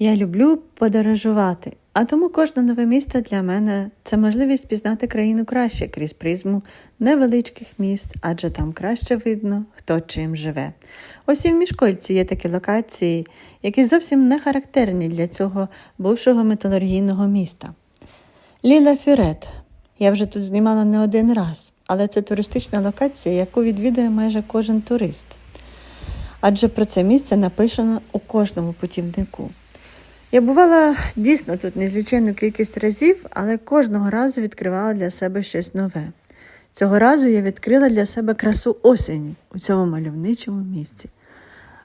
Я люблю подорожувати, а тому кожне нове місто для мене це можливість пізнати країну краще крізь призму невеличких міст, адже там краще видно, хто чим живе. Ось і в мішкольці є такі локації, які зовсім не характерні для цього бувшого металургійного міста. Ліла Фюрет. Я вже тут знімала не один раз, але це туристична локація, яку відвідує майже кожен турист. Адже про це місце написано у кожному путівнику. Я бувала дійсно тут незліченну кількість разів, але кожного разу відкривала для себе щось нове. Цього разу я відкрила для себе красу осені у цьому мальовничому місці.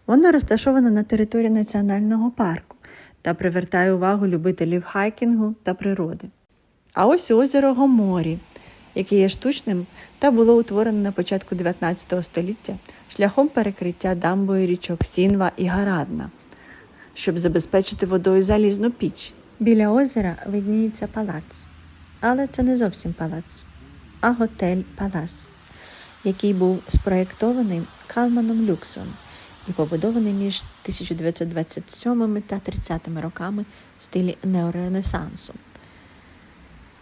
Вона розташована на території національного парку та привертає увагу любителів хайкінгу та природи. А ось озеро Гоморі, яке є штучним та було утворено на початку 19 століття шляхом перекриття дамбою річок Сінва і Гарадна, щоб забезпечити водою залізну піч. Біля озера видніється палац, але це не зовсім палац, а готель Палас, який був спроєктований Калманом Люксом і побудований між 1927 та 30 роками в стилі неоренесансу.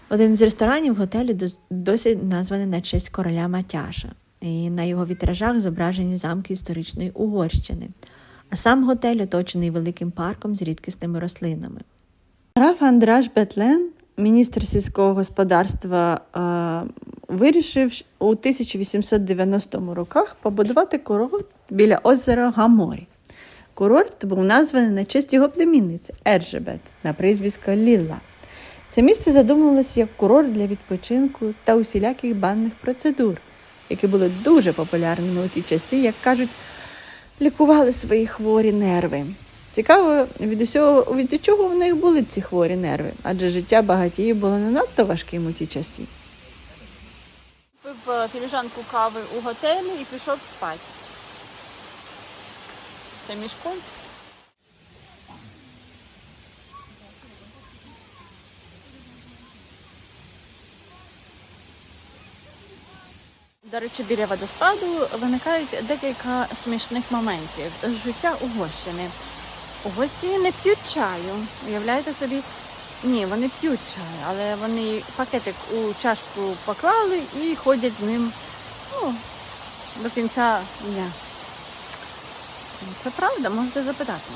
Один з ресторанів готелю досі названий на честь короля Матяша, і на його вітражах зображені замки історичної Угорщини, а сам готель оточений великим парком з рідкісними рослинами. Граф Андраш Бетлен, міністр сільського господарства, е, вирішив у 1890 роках побудувати курорт біля озера Гаморі. Курорт був названий на честь його племінниці Ержебет на прізвисько Лілла. Це місце задумувалося як курорт для відпочинку та усіляких банних процедур, які були дуже популярними у ті часи, як кажуть, лікували свої хворі нерви. Цікаво, від усього від чого в них були ці хворі нерви, адже життя багатіїв було не надто важким у ті часи. Пив е, філіжанку кави у готелі і пішов спати. Це мішком. До речі, біля водоспаду виникають декілька смішних моментів життя Угорщини. Угорці не п'ють чаю. Уявляєте собі? Ні, вони п'ють чай, але вони пакетик у чашку поклали і ходять з ним ну, до кінця дня. Це правда, можете запитати.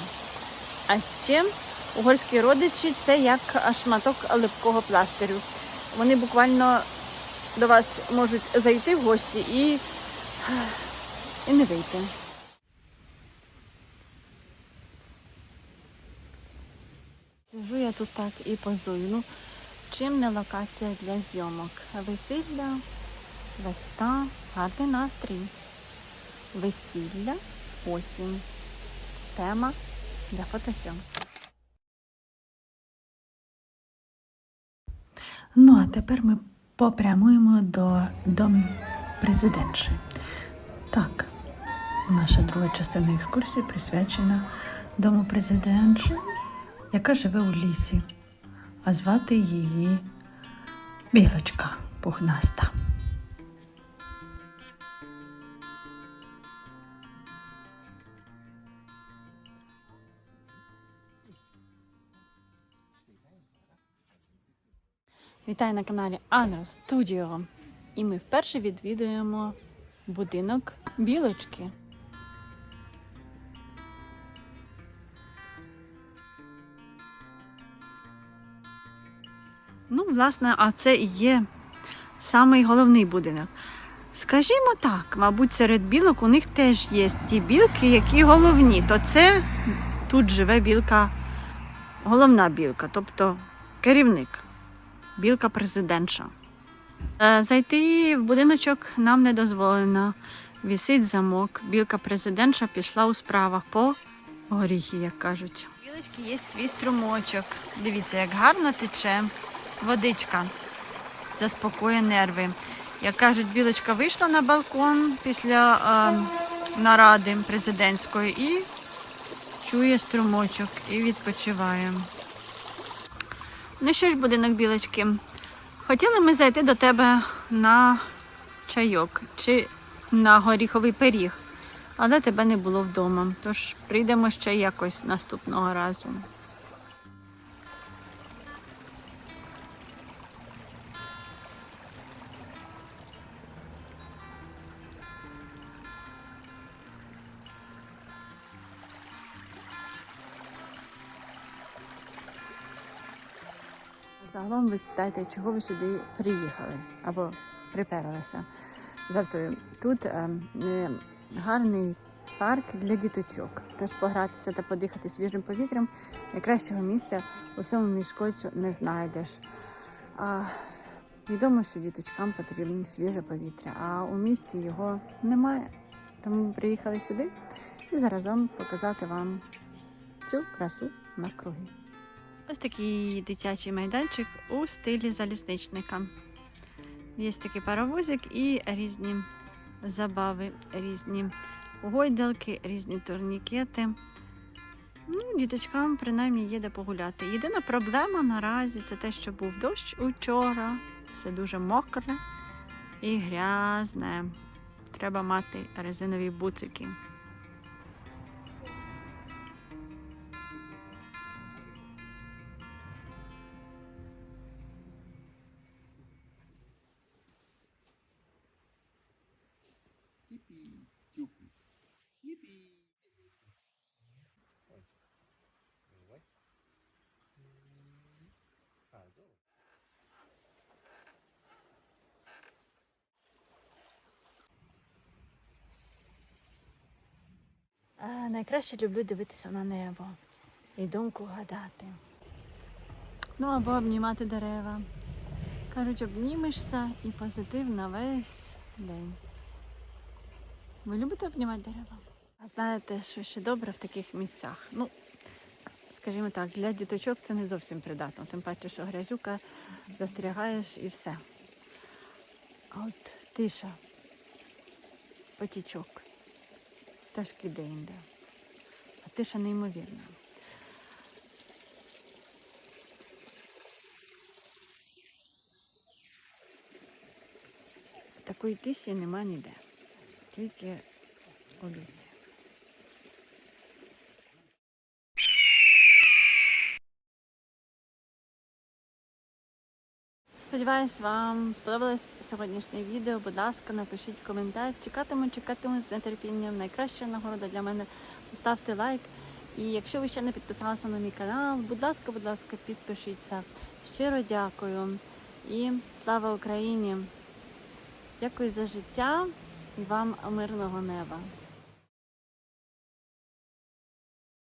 А ще угорські родичі це як шматок липкого пластирю. Вони буквально до вас можуть зайти в гості і, і не вийти. Сижу я тут так і позую. Ну, чим не локація для зйомок? Весілля, весна, гарний настрій. Весілля, осінь. Тема для фотосйомки. Ну, а тепер ми попрямуємо до домів президентші. Так, наша друга частина екскурсії присвячена дому президентші, яка живе у лісі, а звати її Білочка Пухнаста. Вітаю на каналі Ано Студіо. І ми вперше відвідуємо будинок білочки. Ну, власне, а це і є самий головний будинок. Скажімо так, мабуть, серед білок у них теж є ті білки, які головні. То це тут живе білка, головна білка, тобто керівник білка президентша. Е, Зайти в будиночок нам не дозволено. Вісить замок. Білка президентша пішла у справах по горіхи, як кажуть. У білочки є свій струмочок. Дивіться, як гарно тече водичка. Заспокоює нерви. Як кажуть, білочка вийшла на балкон після е, наради президентської і чує струмочок і відпочиває. Ну що ж, будинок білочки, хотіли ми зайти до тебе на чайок чи на горіховий пиріг, але тебе не було вдома. Тож прийдемо ще якось наступного разу. Загалом ви спитаєте, чого ви сюди приїхали або приперлися. Жартую. Тут е, е, гарний парк для діточок. Тож погратися та подихати свіжим повітрям найкращого місця у всьому міськольцю не знайдеш. А, відомо, що діточкам потрібно свіже повітря, а у місті його немає. Тому ми приїхали сюди і заразом показати вам цю красу навкруги. Ось такий дитячий майданчик у стилі залізничника. Є такий паровозик і різні забави, різні гойдалки, різні турнікети. Ну, діточкам принаймні є де погуляти. Єдина проблема наразі це те, що був дощ учора. Все дуже мокре і грязне. Треба мати резинові буцики. Найкраще люблю дивитися на небо і думку гадати. Ну або обнімати дерева. Кажуть, обнімешся і позитив на весь день. Ви любите обнімати дерева? А знаєте, що ще добре в таких місцях? Ну, скажімо так, для діточок це не зовсім придатно, тим паче, що грязюка застрягаєш і все. А от тиша, потічок, пташки де-інде. А тиша неймовірна. Такої тиші нема ніде, тільки у лісі. Сподіваюсь, вам сподобалось сьогоднішнє відео. Будь ласка, напишіть коментар. Чекатиму, чекатиму з нетерпінням. Найкраща нагорода для мене. Поставте лайк. І якщо ви ще не підписалися на мій канал, будь ласка, будь ласка, підпишіться. Щиро дякую. І слава Україні! Дякую за життя і вам мирного неба.